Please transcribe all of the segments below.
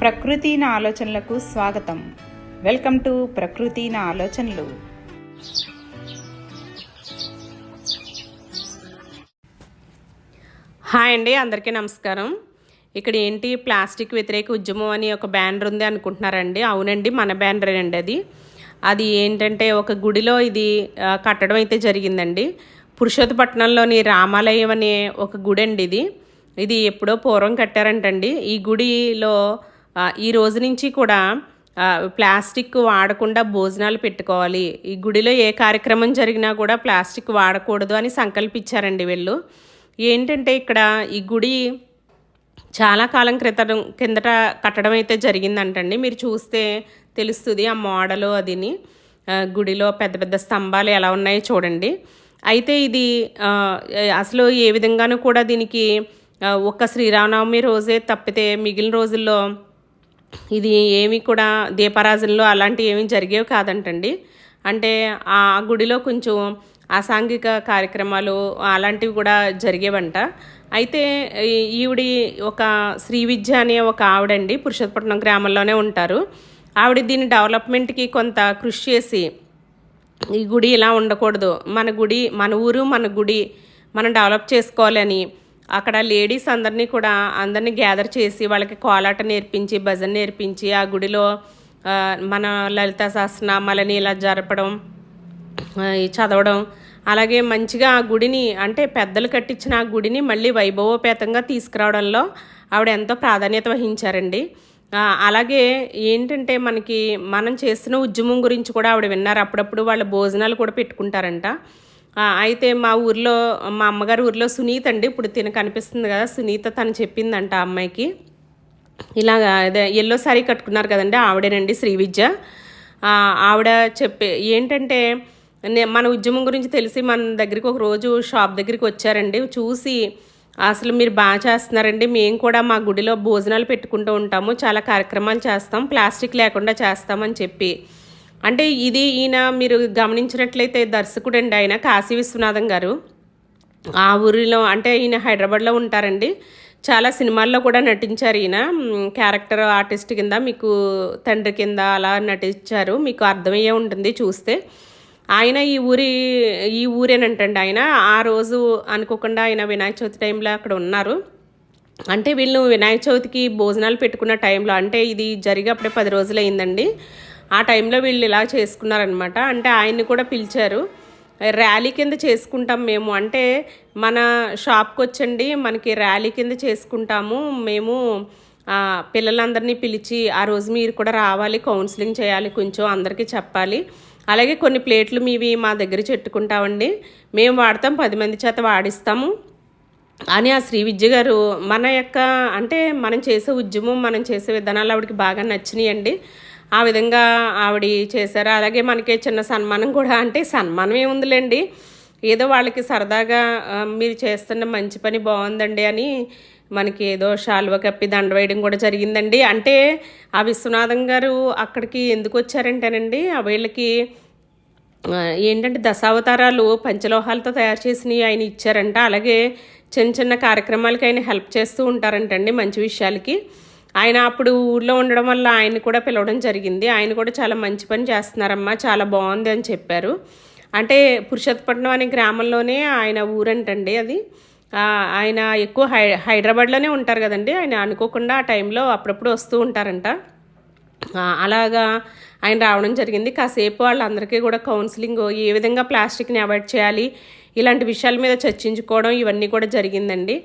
ప్రకృతి నా ఆలోచనలకు స్వాగతం. వెల్కమ్ టు ప్రకృతి నా ఆలోచనలు. హాయ్ అండి అందరికీ నమస్కారం. ఇక్కడ ఏంటి ప్లాస్టిక్ వ్యతిరేక ఉద్యమం అని ఒక బ్యానర్ ఉంది అనుకుంటున్నారండి. అవునండి మన బ్యానర్ అండి అది. అది ఏంటంటే ఒక గుడిలో ఇది కట్టడం అయితే జరిగిందండి. పురుషోత్తపట్నంలోని రామాలయం అనే ఒక గుడి అండి ఇది. ఇది ఎప్పుడో పూర్వం కట్టారంటండి. ఈ గుడిలో ఈ రోజు నుంచి కూడా ప్లాస్టిక్ వాడకుండా భోజనాలు పెట్టుకోవాలి. ఈ గుడిలో ఏ కార్యక్రమం జరిగినా కూడా ప్లాస్టిక్ వాడకూడదు అని సంకల్పించారండి వీళ్ళు. ఏంటంటే ఇక్కడ ఈ గుడి చాలా కాలం క్రితం కిందట కట్టడం అయితే జరిగిందంటండి. మీరు చూస్తే తెలుస్తుంది ఆ మోడలు అదిని. గుడిలో పెద్ద పెద్ద స్తంభాలు ఎలా ఉన్నాయో చూడండి. అయితే ఇది అసలు ఏ విధంగానూ కూడా దీనికి ఒక్క శ్రీరామనవమి రోజే తప్పితే మిగిలిన రోజుల్లో ఇది ఏమీ కూడా దీపారాజనలో అలాంటివి ఏమీ జరిగేవి కాదంటండి. అంటే ఆ గుడిలో కొంచెం అసాంఘిక కార్యక్రమాలు అలాంటివి కూడా జరిగేవంట. అయితే ఈ- ఈవిడి ఒక శ్రీ విద్య అనే ఒక ఆవిడండి పురుషోత్పట్నం గ్రామంలోనే ఉంటారు. ఆవిడ దీని డెవలప్మెంట్కి కొంత కృషి చేసి ఈ గుడి ఇలా ఉండకూడదు. మన గుడి మన ఊరు మన గుడి మనం డెవలప్ చేసుకోవాలని అక్కడ లేడీస్ అందరినీ కూడా అందరినీ గ్యాదర్ చేసి వాళ్ళకి కోలాట నేర్పించి భజన నేర్పించి ఆ గుడిలో మన లలిత సహస్రనామాలని ఇలా జరపడం చదవడం అలాగే మంచిగా ఆ గుడిని అంటే పెద్దలు కట్టించిన ఆ గుడిని మళ్ళీ వైభవోపేతంగా తీసుకురావడంలో ఆవిడ ఎంతో ప్రాధాన్యత వహించారండి. అలాగే ఏంటంటే మనకి మనం చేసిన ఉద్యమం గురించి కూడా ఆవిడ విన్నారు. అప్పుడప్పుడు వాళ్ళ భోజనాలు కూడా పెట్టుకుంటారంట. అయితే మా ఊర్లో మా అమ్మగారి ఊర్లో సునీత అండి. ఇప్పుడు తిన కనిపిస్తుంది కదా సునీత తను చెప్పిందంట ఆ అమ్మాయికి. ఇలాగా అదే ఎల్లో శారీ కట్టుకున్నారు కదండి ఆవిడేనండి శ్రీ విద్య. ఆవిడ చెప్పే ఏంటంటే నే- మన ఉద్యమం గురించి తెలిసి మన దగ్గరికి ఒక రోజు షాప్ దగ్గరికి వచ్చారండి. చూసి అసలు మీరు బాగా చేస్తున్నారండి మేము కూడా మా గుడిలో భోజనాలు పెట్టుకుంటూ ఉంటాము చాలా కార్యక్రమాలు చేస్తాం ప్లాస్టిక్ లేకుండా చేస్తామని చెప్పి. అంటే ఇది ఈయన మీరు గమనించినట్లయితే దర్శకుడు అండి ఆయన కాశీ విశ్వనాథం గారు. ఆ ఊరిలో అంటే ఈయన హైదరాబాద్లో ఉంటారండి. చాలా సినిమాల్లో కూడా నటించారు ఈయన. క్యారెక్టర్ ఆర్టిస్ట్ కింద మీకు తండ్రి కింద అలా నటించారు. మీకు అర్థమయ్యే ఉంటుంది చూస్తే. ఆయన ఈ ఊరి ఈ ఊరేనంటండి ఆయన. ఆ రోజు అనుకోకుండా ఆయన వినాయక చవితి టైంలో అక్కడ ఉన్నారు. అంటే వీళ్ళు వినాయక చవితికి భోజనాలు పెట్టుకున్న టైంలో అంటే ఇది జరిగి అప్పుడే పది రోజులు అయిందండి ఆ టైంలో వీళ్ళు ఇలా చేసుకున్నారనమాట అంటే ఆయన్ని కూడా పిలిచారు. ర్యాలీ కింద చేసుకుంటాం మేము. అంటే మన షాప్కి వచ్చండి మనకి ర్యాలీ కింద చేసుకుంటాము. మేము పిల్లలందరినీ పిలిచి ఆ రోజు మీరు కూడా రావాలి కౌన్సిలింగ్ చేయాలి కొంచెం అందరికీ చెప్పాలి. అలాగే కొన్ని ప్లేట్లు మీవి మా దగ్గర చెట్టుకుంటామండి. మేము వాడతాం పది మంది చేత వాడిస్తాము. అని ఆ శ్రీ విద్య గారు మన యొక్క అంటే మనం చేసే ఉద్యమం మనం చేసే విధానాలు ఆవిడకి బాగా నచ్చినాయండి. ఆ విధంగా ఆవిడ చేశారు. అలాగే మనకి చిన్న సన్మానం కూడా అంటే సన్మానం ఏముందిలేండి. ఏదో వాళ్ళకి సరదాగా మీరు చేస్తున్న మంచి పని బాగుందండి అని మనకి ఏదో శాలువ కప్పి దండ వేయడం కూడా జరిగిందండి. అంటే ఆ విశ్వనాథం గారు అక్కడికి ఎందుకు వచ్చారంటేనండి ఆ వీళ్ళకి ఏంటంటే దశావతారాలు పంచలోహాలతో తయారు చేసినవి ఆయన ఇచ్చారంట. అలాగే చిన్న చిన్న కార్యక్రమాలకి ఆయన హెల్ప్ చేస్తూ ఉంటారంటండి మంచి విషయాలకి. ఆయన అప్పుడు ఊళ్ళో ఉండడం వల్ల ఆయన కూడా పిలవడం జరిగింది. ఆయన కూడా చాలా మంచి పని చేస్తున్నారమ్మా చాలా బాగుంది అని చెప్పారు. అంటే పురుషోత్పట్నం అనే గ్రామంలోనే ఆయన ఊరంటండి అది. ఆయన ఎక్కువ హై హైదరాబాద్లోనే ఉంటారు కదండి. ఆయన అనుకోకుండా ఆ టైంలో అప్పుడప్పుడు వస్తూ ఉంటారంట. అలాగా ఆయన రావడం జరిగింది. కాసేపు వాళ్ళందరికీ కూడా కౌన్సిలింగ్ ఏ విధంగా ప్లాస్టిక్ని అవాయిడ్ చేయాలి ఇలాంటి విషయాల మీద చర్చించుకోవడం ఇవన్నీ కూడా జరిగిందండి.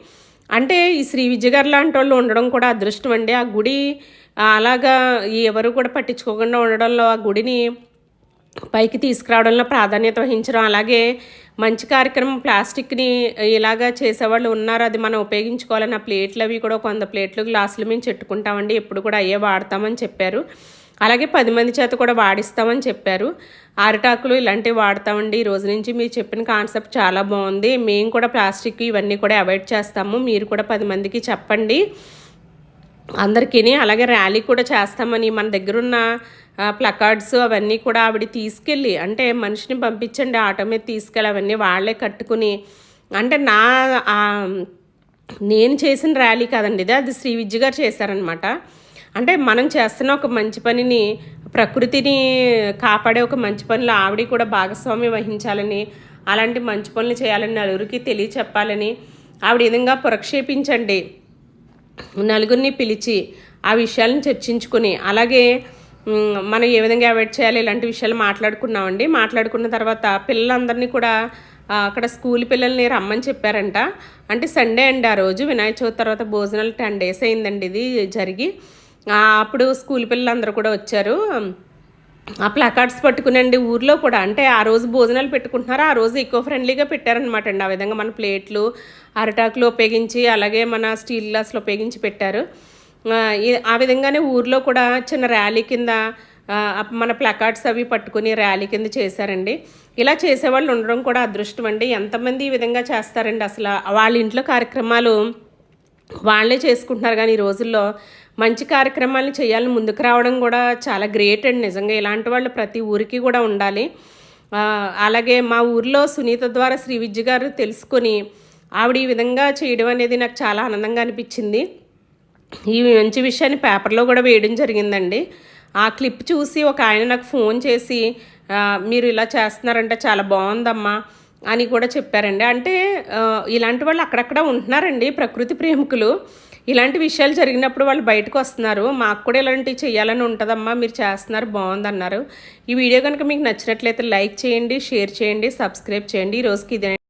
అంటే ఈ శ్రీ విజయగారు గారు లాంటి వాళ్ళు ఉండడం కూడా అదృష్టం అండి. ఆ గుడి అలాగా ఎవరు కూడా పట్టించుకోకుండా ఉండడంలో ఆ గుడిని పైకి తీసుకురావడంలో ప్రాధాన్యత వహించడం అలాగే మంచి కార్యక్రమం ప్లాస్టిక్ని ఇలాగా చేసేవాళ్ళు ఉన్నారు. అది మనం ఉపయోగించుకోవాలని ఆ ప్లేట్లు అవి కూడా కొంత ప్లేట్లు గ్లాసులు మేము చెట్టుకుంటామండి. ఎప్పుడు కూడా అయ్యే వాడతామని చెప్పారు. అలాగే పది మంది చేత కూడా వాడిస్తామని చెప్పారు. అరిటాకులు ఇలాంటివి వాడతామండి. ఈ రోజు నుంచి మీరు చెప్పిన కాన్సెప్ట్ చాలా బాగుంది. మేము కూడా ప్లాస్టిక్ ఇవన్నీ కూడా అవాయిడ్ చేస్తాము. మీరు కూడా పది మందికి చెప్పండి. అందరికీ అలాగే ర్యాలీ కూడా చేస్తామని మన దగ్గర ఉన్న ప్లకార్డ్స్ అవన్నీ కూడా ఆవిడ తీసుకెళ్ళి అంటే మనిషిని పంపించండి ఆటో మీద తీసుకెళ్ళి అవన్నీ వాళ్ళే కట్టుకుని అంటే నా నేను చేసిన ర్యాలీ కాదండి ఇది. అది శ్రీ విద్య గారు చేశారనమాట అంటే మనం చేస్తున్న ఒక మంచి పనిని ప్రకృతిని కాపాడే ఒక మంచి పనిలో ఆవిడ కూడా భాగస్వామ్యం వహించాలని అలాంటి మంచి పనులు చేయాలని నలుగురికి తెలియచెప్పాలని ఆవిడ విధంగా ప్రక్షేపించండి. నలుగురిని పిలిచి ఆ విషయాలను చర్చించుకుని అలాగే మనం ఏ విధంగా అవాయిడ్ చేయాలి ఇలాంటి విషయాలు మాట్లాడుకున్నామండి. మాట్లాడుకున్న తర్వాత పిల్లలందరినీ కూడా అక్కడ స్కూల్ పిల్లల్ని రమ్మని చెప్పారంట. అంటే సండే అండి ఆ రోజు వినాయక చవితి తర్వాత భోజనాలు టెన్ డేస్ అయిందండి ఇది జరిగి. అప్పుడు స్కూల్ పిల్లలందరూ కూడా వచ్చారు. ఆ ప్లాకార్డ్స్ పట్టుకునండి ఊర్లో కూడా. అంటే ఆ రోజు భోజనాలు పెట్టుకుంటున్నారు ఆ రోజు ఈకో ఫ్రెండ్లీగా పెట్టారనమాట అండి. ఆ విధంగా మన ప్లేట్లు అరిటాకులు ఉపయోగించి అలాగే మన స్టీల్ గ్లాసులు ఉపయోగించి పెట్టారు. ఆ, విధంగానే ఊర్లో కూడా చిన్న ర్యాలీ కింద మన ప్లకార్డ్స్ అవి పట్టుకుని ర్యాలీ కింద చేశారండి. ఇలా చేసేవాళ్ళు ఉండడం కూడా అదృష్టం అండి. ఎంతమంది ఈ విధంగా చేస్తారండి అసలు? వాళ్ళ ఇంట్లో కార్యక్రమాలు వాళ్ళే చేసుకుంటున్నారు కానీ ఈ రోజుల్లో మంచి కార్యక్రమాలు చేయాలని ముందుకు రావడం కూడా చాలా గ్రేట్ అండి నిజంగా ఇలాంటి వాళ్ళు ప్రతి ఊరికి కూడా ఉండాలి. అలాగే మా ఊర్లో సునీత ద్వారా శ్రీ విద్య గారు తెలుసుకొని ఆవిడ ఈ విధంగా చేయడం అనేది నాకు చాలా ఆనందంగా అనిపించింది. ఈ మంచి విషయాన్ని పేపర్లో కూడా వేయడం జరిగిందండి. ఆ క్లిప్ చూసి ఒక ఆయన నాకు ఫోన్ చేసి మీరు ఇలా చేస్తున్నారంటే చాలా బాగుందమ్మా అని కూడా చెప్పారండి. అంటే ఇలాంటి వాళ్ళు అక్కడక్కడ ఉంటున్నారండి ప్రకృతి ప్రేమికులు. ఇలాంటి విషయాలు జరిగినప్పుడు వాళ్ళు బయటకు వస్తున్నారు. మాకు కూడా ఇలాంటివి చేయాలని ఉంటుందమ్మా మీరు చేస్తున్నారు బాగుందన్నారు. ఈ వీడియో కనుక మీకు నచ్చినట్లయితే లైక్ చేయండి షేర్ చేయండి సబ్స్క్రైబ్ చేయండి. ఈ రోజుకి ఇదే